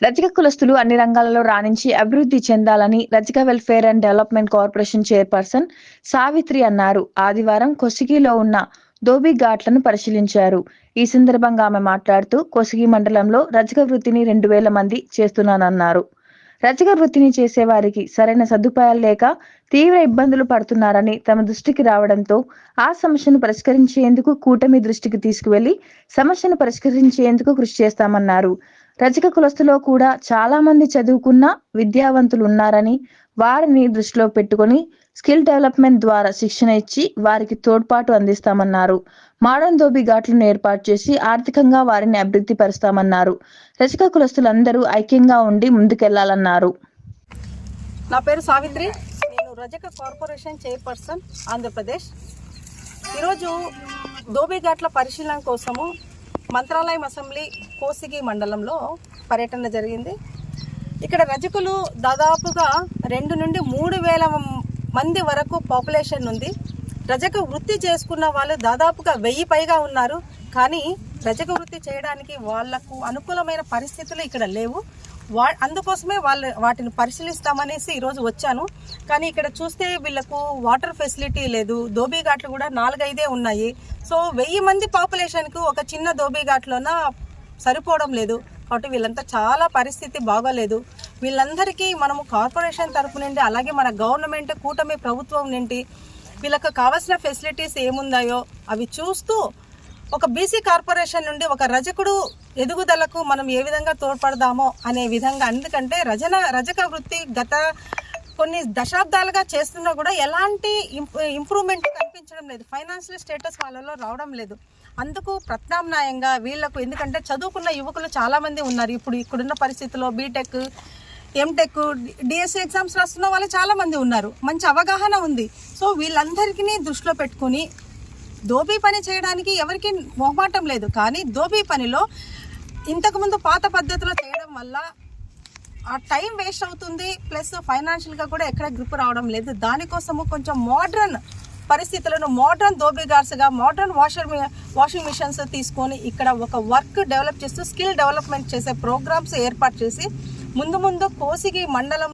రజక కులస్తులు అన్ని రంగాలలో రాణించి అభివృద్ధి చెందాలని Rajaka welfare and development corporation chairperson Savitri అన్నారు. ఆదివారం కొసిగిలో ఉన్న దోబి ఘాట్లను పరిశీలించారు. ఈ సందర్భంగా ఆమె మాట్లాడుతూ కొసిగి మండలంలో రజక వృత్తిని రెండు వేల మంది చేస్తున్నానన్నారు. రజక వృత్తిని చేసే వారికి సరైన సదుపాయాలు లేక తీవ్ర ఇబ్బందులు పడుతున్నారని తమ దృష్టికి రావడంతో ఆ సమస్యను పరిష్కరించేందుకు కూటమి దృష్టికి తీసుకువెళ్ళి సమస్యను పరిష్కరించేందుకు కృషి చేస్తామన్నారు. రజక కులస్తులో కూడా చాలా మంది చదువుకున్న విద్యావంతులు ఉన్నారని వారిని దృష్టిలో పెట్టుకొని స్కిల్ డెవలప్మెంట్ ద్వారా శిక్షణ ఇచ్చి వారికి తోడ్పాటు అందిస్తామన్నారు. మోడర్న్ ధోబీ ఘాట్లను ఏర్పాటు చేసి ఆర్థికంగా వారిని అభివృద్ధి పరుస్తామన్నారు. రజక కులస్తులందరూ ఐక్యంగా ఉండి ముందుకెళ్ళాలన్నారు. నా పేరు సావిత్రి. నేను రజక కార్పొరేషన్ చైర్పర్సన్ ఆంధ్రప్రదేశ్. ఈరోజు దోబిఘాట్ల పరిశీలన కోసము మంత్రాలయం అసెంబ్లీ కోసిగి మండలంలో పర్యటన జరిగింది. ఇక్కడ రజకులు దాదాపుగా రెండు నుండి మూడు వేల మంది వరకు పాపులేషన్ ఉంది. రజక వృత్తి చేసుకున్న వాళ్ళు దాదాపుగా వెయ్యి పైగా ఉన్నారు. కానీ రజక వృత్తి చేయడానికి వాళ్ళకు అనుకూలమైన పరిస్థితులు ఇక్కడ లేవు. వా అందుకోసమే వాళ్ళు వాటిని పరిశీలిస్తామనేసి ఈరోజు వచ్చాను. కానీ ఇక్కడ చూస్తే వీళ్ళకు వాటర్ ఫెసిలిటీ లేదు. దోబీ ఘాట్లు కూడా నాలుగైదే ఉన్నాయి. సో వెయ్యి మంది పాపులేషన్కు ఒక చిన్న దోబీ ఘాట్లోన సరిపోవడం లేదు. కాబట్టి వీళ్ళంతా చాలా పరిస్థితి బాగోలేదు. వీళ్ళందరికీ మనము కార్పొరేషన్ తరపు నుండి అలాగే మన గవర్నమెంట్ కూటమి ప్రభుత్వం నుండి వీళ్ళకు కావాల్సిన ఫెసిలిటీస్ ఏముందాయో అవి చూస్తూ ఒక బీసీ కార్పొరేషన్ నుండి ఒక రజకుడు ఎదుగుదలకు మనం ఏ విధంగా తోడ్పడదామో అనే విధంగా ఎందుకంటే రజన రజక వృత్తి గత కొన్ని దశాబ్దాలుగా చేస్తున్నా కూడా ఎలాంటి ఇంప్రూవ్మెంట్ కనిపించడం లేదు. ఫైనాన్షియల్ స్టేటస్ వాళ్ళలో రావడం లేదు. అందుకు ప్రత్యామ్నాయంగా వీళ్ళకు ఎందుకంటే చదువుకున్న యువకులు చాలామంది ఉన్నారు. ఇప్పుడు ఇక్కడున్న పరిస్థితుల్లో బీటెక్ ఎంటెక్ డిఎస్సి ఎగ్జామ్స్ రాస్తున్న వాళ్ళు చాలామంది ఉన్నారు. మంచి అవగాహన ఉంది. సో వీళ్ళందరికీ దృష్టిలో పెట్టుకుని దోపీ పని చేయడానికి ఎవరికి మొహమాటం లేదు. కానీ దోపీ పనిలో ఇంతకుముందు పాత పద్ధతిలో చేయడం వల్ల ఆ టైం వేస్ట్ అవుతుంది. ప్లస్ ఫైనాన్షియల్గా కూడా ఎక్కడ గ్రిప్ రావడం లేదు. దానికోసము కొంచెం మోడ్రన్ పరిస్థితులను మోడ్రన్ దోబిగార్స్గా మోడ్రన్ వాషర్ వాషింగ్ మిషన్స్ తీసుకొని ఇక్కడ ఒక వర్క్ డెవలప్ చేస్తూ స్కిల్ డెవలప్మెంట్ చేసే ప్రోగ్రామ్స్ ఏర్పాటు చేసి ముందు ముందు కోసిగి మండలం